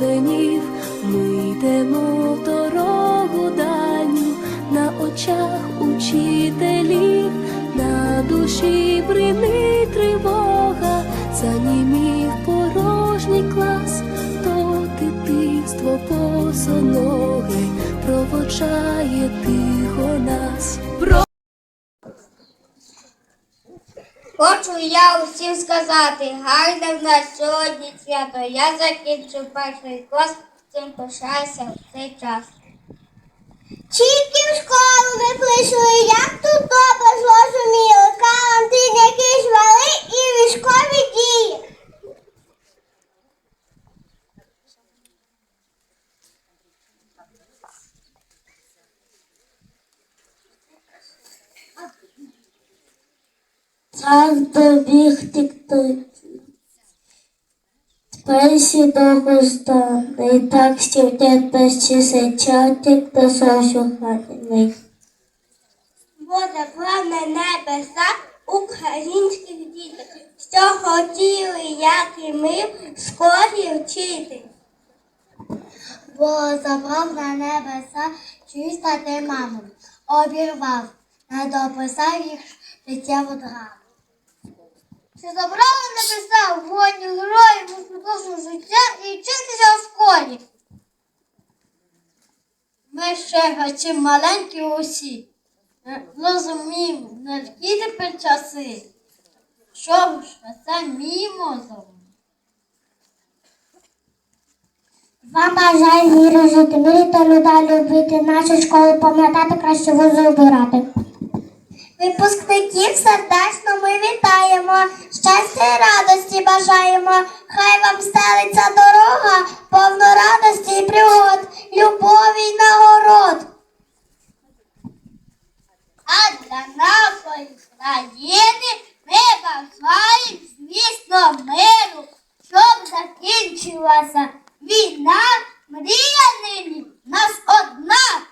свистенів, ми йдемо дорогу дальню на очах учителів, на душі брини тривога, занімів порожній клас, то дитинство босоноги проводжає тихо нас. Хочу я усім сказати, гарне в нас сьогодні свято. Я закінчу перший клас, цим пишаюся в цей час. Тільки в школу ми прийшли, Час добіг тікти. Перші довго стане, і так стівтять без часи, чатик до сошуханий. Боже, правне небеса українських діток, що хотіли, як і ми, в школі вчити. Бо забрав на небеса чиста ти маму, обірвав, не дописав їх життєву драму. Чи забрали небеса в вогні героїв у життя і вчитися в школі? Ми ще хоч маленькі усі. Е, Розуміємо, не такі тепер часи. Що ж, це мій мозок. Вам бажаю віру жити, мрійте людей любити, нашу школу пам'ятати, краще вузи обирати. Випускників сердечно ми вітаємо, щастя і радості бажаємо. Хай вам стелиться дорога, повно радості і пригод, любові й нагород. А для нашої країни ми бажаємо, звісно, миру, щоб закінчилася війна, мрія нині нас одна.